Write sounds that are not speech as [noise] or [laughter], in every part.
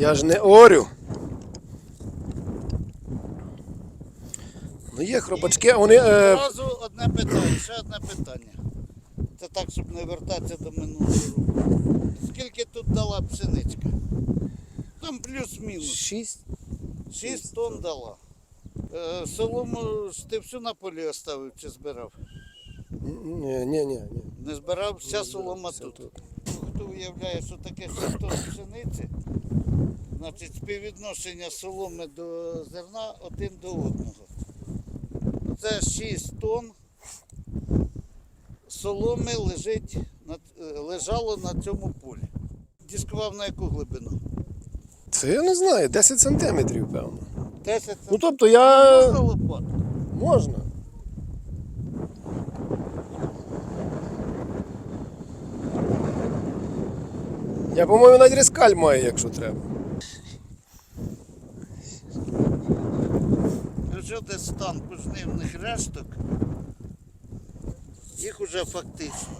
Я ж не орю. Ну є хробачки, вони. Е, Одразу одне питання, ще одне питання. Це так, щоб не вертатися до минулого року. Скільки тут дала пшеничка? Там плюс-мінус. 6. 6 тонн дала. Е, солому ж ти всю на полі оставив чи збирав? Ні, ні, ні. ні. Не збирав, вся Не солома тут. тут. Хто уявляє, що таке 6 тонн пшениці? Значить, співвідношення соломи до зерна один до одного. Це 6 тонн соломи лежить лежало на цьому полі. Дискував на яку глибину? Це я не знаю, 10 сантиметрів, певно. 10 Ну тобто я. Можна? Можна. Я, по-моєму, навіть рискаль маю, якщо треба. Якщо десь стан пожнивних решток, їх уже фактично.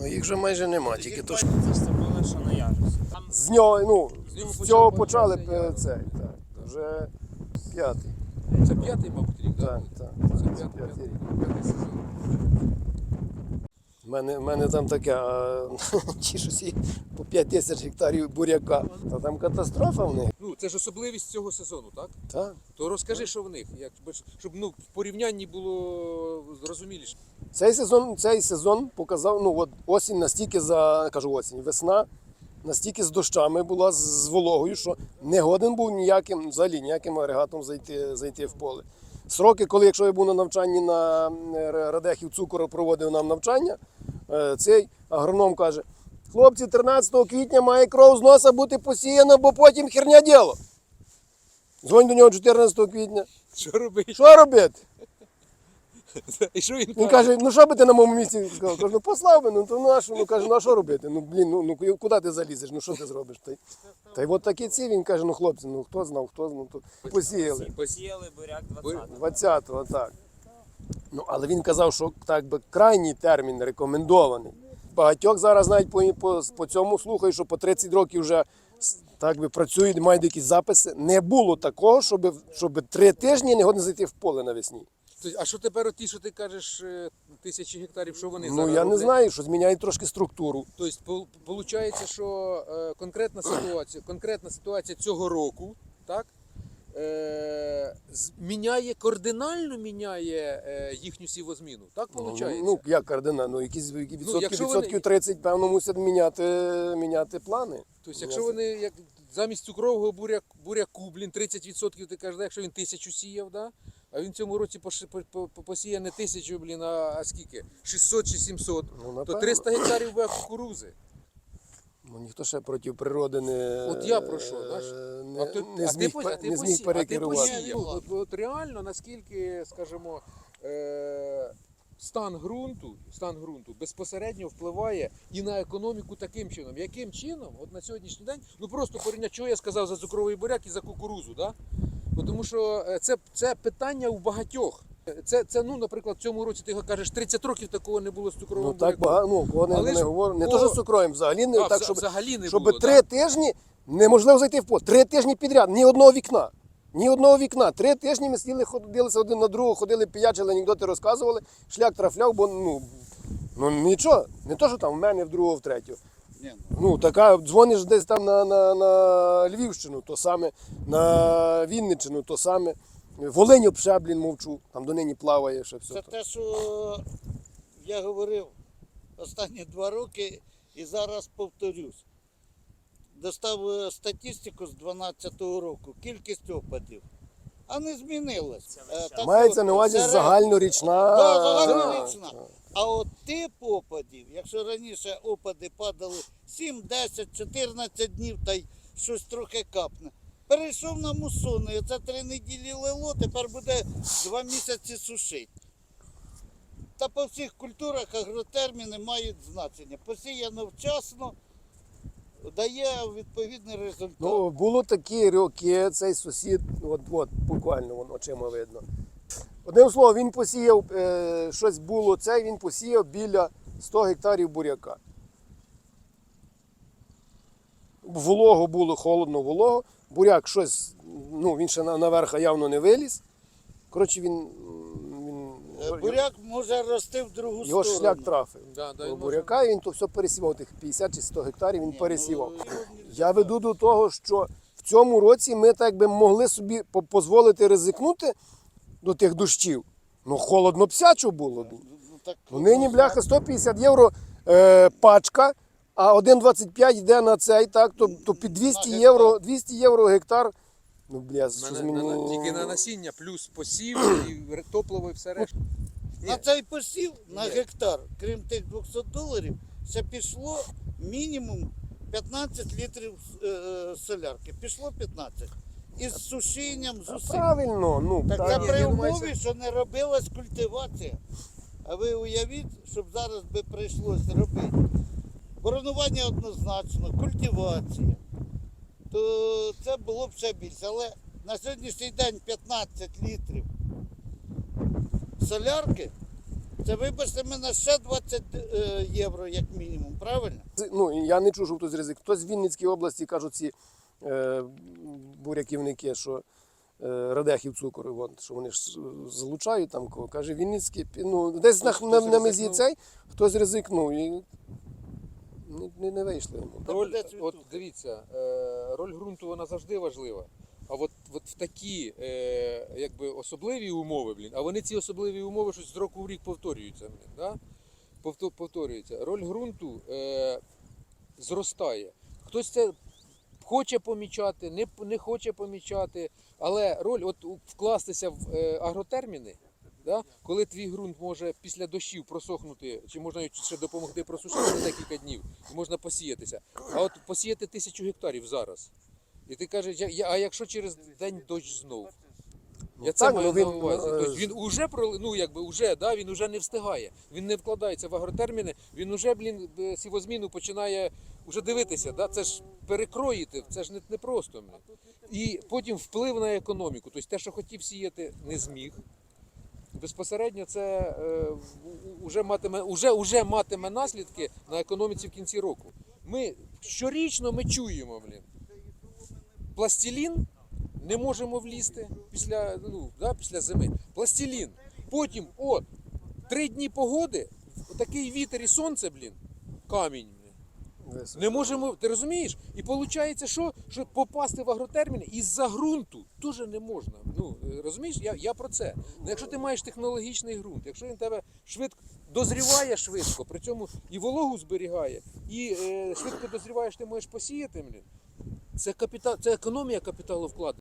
Ну їх вже майже нема, тільки то що. Це ж це було лише на ярусі. З нього, ну, З з цього почали е, цей, так. Вже п'ятий. це п'ятий, мабуть, рік, Так, так? так. Це п'ятий, п'ятий п'ятий, рік. п'ятий сезон. У мене, в мене там таке, а, [laughs] ті щось і по 5 тисяч гектарів буряка. Та там катастрофа в них. Це ж особливість цього сезону, так? Так. То розкажи, що в них, як, щоб ну, в порівнянні було зрозуміліше. Цей сезон, цей сезон показав, ну от осінь настільки за кажу осінь, весна настільки з дощами була з, з вологою, що не годен був ніяким, взагалі ніяким агрегатом зайти, зайти в поле. Сроки, коли якщо я був на навчанні на е, Радехів цукор проводив нам навчання, е, цей агроном каже: хлопці, 13 квітня має кров з носа бути посіяна, бо потім херня діло. Дзвонь до нього 14 квітня. Що робити? Що робити? І що він Він каже, ну що би ти на моєму місці сказав? Кажу, ну послав би, ну то ну, а що? Ну каже, ну а що робити? Ну блін, ну, ну куди ти залізеш? Ну що ти зробиш? Та, й- та й от такі ці він каже, ну хлопці, ну хто знав, хто знав, то посіяли. Посіяли буряк 20 20-го, так. Ну, але він казав, що так би крайній термін рекомендований. Багатьох зараз навіть по, по, по цьому слухаю, що по 30 років вже так би працюють, мають якісь записи. Не було такого, щоб, щоб три тижні не годно зайти в поле навесні. А що тепер ті, що ти кажеш, е, тисячі гектарів, що вони Ну зараз я не роблять? знаю, що зміняють трошки структуру. Тобто, виходить, що е, конкретна ситуація, конкретна ситуація цього року, так? Е, міняє кардинально міняє е, їхню сівозміну. Так Ну, виходить? Ну, як кардинально, ну якісь відсотки, якщо відсотків вони- 30, певно, мусять міняти, міняти плани. тобто, якщо вони як замість цукрового буряк, буряку, блін, 30% ти кажеш, якщо він тисячу сіяв, да? а він в цьому році посіє не тисячу, блін, а, а скільки? 600 чи 700, Ну, то напевно. 300 гектарів буде кукурузи. Ну, ніхто ще проти природи не, От я про що, знаєш? е, не, А ти, не а зміг, ти, пе- а ти не зміг посі- а ти перекерувати. посіяв. От, от реально, наскільки, скажімо, е, стан ґрунту, стан ґрунту безпосередньо впливає і на економіку таким чином. Яким чином? От на сьогоднішній день, ну просто порівняти, чого я сказав за цукровий буряк і за кукурузу, да? Бо Тому що е, це, це питання у багатьох. Це, це, ну, наприклад, в цьому році ти кажеш, 30 років такого не було з цукровим Ну так буряком. багато, ну, кого не, Але не ж говорю. Не кого- то, що з цукроєм, взагалі не А, так, вза- щоб, взагалі не щоб було, три так? тижні неможливо зайти в поле. Три тижні підряд, ні одного вікна. Ні одного вікна. Три тижні ми сиділи, ходилися один на другого, ходили, піячили, анекдоти розказували, шлях трафляв, бо ну, ну нічого. Не то, що там в мене, в другого, в третього. Ні, ну, Ну, така, дзвониш десь там на, на, на Львівщину, то саме, на Вінниччину, то саме. Волинь обше, блін, мовчу, там до нині плаває ще все. Це те, що я говорив останні два роки і зараз повторюсь. Достав е, статистику з 2012 року, кількість опадів. А не змінилась. Е, так Мається от, на увазі серед- загальнорічна. Да, загальнорічна. Да. А от тип опадів, якщо раніше опади падали 7, 10, 14 днів та й щось трохи капне. Перейшов на мусони, це три неділі лило, тепер буде два місяці сушить. Та по всіх культурах агротерміни мають значення. Посіяно вчасно дає відповідний результат. Ну, було такі роки, цей сусід, от, от буквально вон, очима видно. Одним словом, він посіяв, е, щось було це, він посіяв біля 100 гектарів буряка. Волого було, холодно, волого. Буряк щось, ну він ще наверх явно не виліз. Коротше, він, він Е, Буряк може рости в другу його сторону. шлях трафив. Да, да, буряка і він то все пересівав, тих 50 чи 100 гектарів він Ні, пересівав. ну, його Я веду до того, що в цьому році ми так би могли собі дозволити ризикнути до тих дощів. Ну, холодно псячо було. Ну, так, Ну, нині, бляха, 150 євро е, пачка, а 1,25 йде на цей, так, то, то під 200 євро, 200 євро гектар. Ну, бля, що на- з на- тільки на насіння, плюс посів і топливо і все решта. На цей посів на гектар, крім тих 200 доларів, ще пішло мінімум 15 літрів е, солярки. Пішло 15. Із сушінням, з Та усім. Правильно, ну, Так так. це при умові, що не робилась культивація. А ви уявіть, щоб зараз би прийшлося робити боронування однозначно, культивація, то це було б ще більше. Але на сьогоднішній день 15 літрів солярки, це вибачте мене ще 20 е, євро як мінімум, правильно? Ну, я не чув, що хтось ризик. Хтось в Вінницькій області кажуть ці е, буряківники, що е, радехів цукору, от, що вони ж залучають там кого. Каже, Вінницький, ну, десь на, на, на мезі цей, хтось ризикнув і не, не, не вийшли йому. Та Роль, буде цвіту. от дивіться, е, роль ґрунту вона завжди важлива. А от, от в такі е, якби особливі умови, блін, а вони ці особливі умови щось з року в рік повторюються. Блін, да? Повто- повторюються. Роль ґрунту е, зростає. Хтось це хоче помічати, не, не хоче помічати, але роль от вкластися в е, агротерміни. Да? Коли твій ґрунт може після дощів просохнути, чи можна ще допомогти просушити на декілька днів, і можна посіятися. А от посіяти тисячу гектарів зараз. І ти кажеш, я, я- а якщо через день дощ знов? Я це так, маю ну, на він, увазі. е, Тобто він уже ну, якби уже, да, він уже не встигає. Він не вкладається в агротерміни, він уже, блін, е, сівозміну починає уже дивитися. Да? Це ж перекроїти, це ж не, не просто. Блін. І потім вплив на економіку. Тобто те, що хотів сіяти, не зміг. Безпосередньо це е, уже, матиме, уже, уже матиме наслідки на економіці в кінці року. Ми щорічно ми чуємо, блін. Пластилін не можемо влізти після, ну, да, після зими. Пластилін. Потім, о, три дні погоди, такий вітер і сонце, блін, камінь. Не можемо, ти розумієш? І виходить, що, щоб попасти в агротерміни із-за ґрунту теж не можна. Ну, розумієш, я, я про це. Ну, якщо ти маєш технологічний ґрунт, якщо він тебе швидко дозріває швидко, при цьому і вологу зберігає, і е, швидко дозріваєш, ти можеш посіяти, це, капітал, це економія капіталу вкладу.